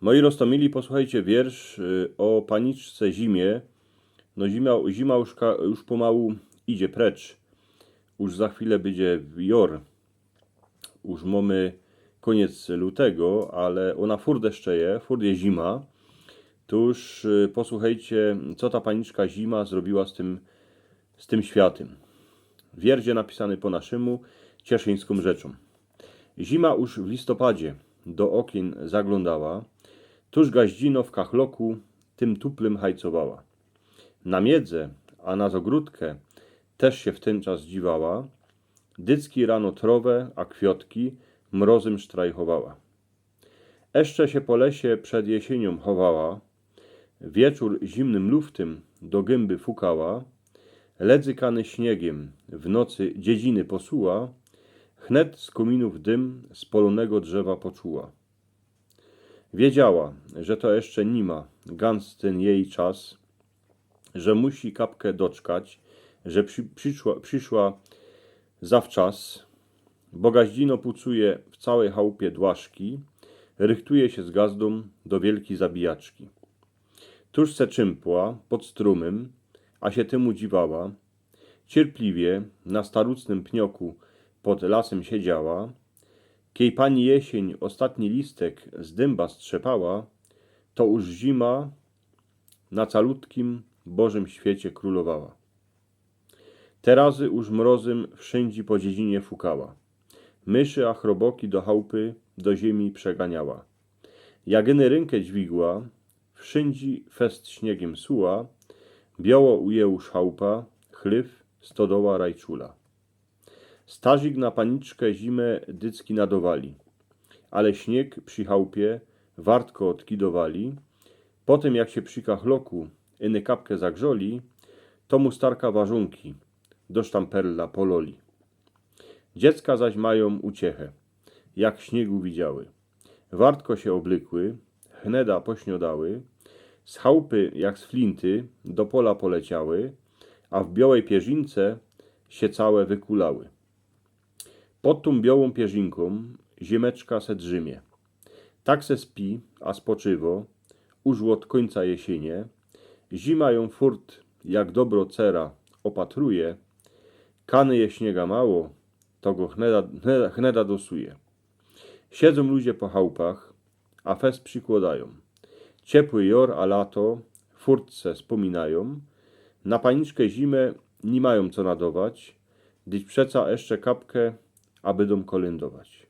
Moi roztomili, posłuchajcie wiersz y, o paniczce zimie. No zima, zima już, już pomału idzie precz. Już za chwilę będzie jor. Już mamy koniec lutego, ale ona furt deszczeje, furt jest zima. Tuż y, posłuchajcie, co ta paniczka zima zrobiła z tym, z tym światem. Wierdzie napisany po naszemu, cieszyńską rzeczą. Zima już w listopadzie do okien zaglądała, tuż gaździno w kachloku tym tuplem hajcowała. Na miedzę, a na zogródkę też się w ten czas dziwała, dycki rano trowę, a kwiotki mrozem sztrajchowała. Jeszcze się po lesie przed jesienią chowała, wieczór zimnym luftem do gęby fukała, ledzykany śniegiem w nocy dziedziny posuła, Chnet z kominów dym spolonego drzewa poczuła. Wiedziała, że to jeszcze nima, gans ten jej czas, że musi kapkę doczkać, że przy, przyszła, przyszła zawczas, bo gaździno pucuje w całej chałupie dłaszki, rychtuje się z gazdą do wielkiej zabijaczki. Tuż se czympła pod strumem, a się temu dziwała, cierpliwie na starucnym pnioku pod lasem siedziała, kiej pani jesień ostatni listek z dęba strzepała, to już zima na calutkim Bożym świecie królowała. Terazy już mrozem wszędzi po dziedzinie fukała. Myszy a chroboki do chałupy do ziemi przeganiała. Jagyny rękę dźwigła, wszędzi fest śniegiem suła, biało ujęł chałupa, chlyw, stodoła rajczula. Stazik na paniczkę zimę dycki nadowali, ale śnieg przy chałupie wartko odkidowali. Potem jak się przy kachloku iny kapkę zagrzoli, to mu starka warzunki do sztamperla pololi. Dziecka zaś mają uciechę, jak śniegu widziały. Wartko się oblykły, chneda pośniodały, z chałupy jak z flinty do pola poleciały, a w białej pierzynce się całe wykulały. Pod tą białą pierzynką ziemeczka se drzymie. Tak se spi, a spoczywo, już od końca jesienie. Zima ją furt, jak dobro cera, opatruje. Kany je śniega mało, to go chneda, chneda, chneda dosuje. Siedzą ludzie po chałupach, a fest przykładają. Ciepły jor, a lato furtce spominają. Na paniczkę zimę nie mają co nadować, gdyż przeca jeszcze kapkę, aby dom kolędować.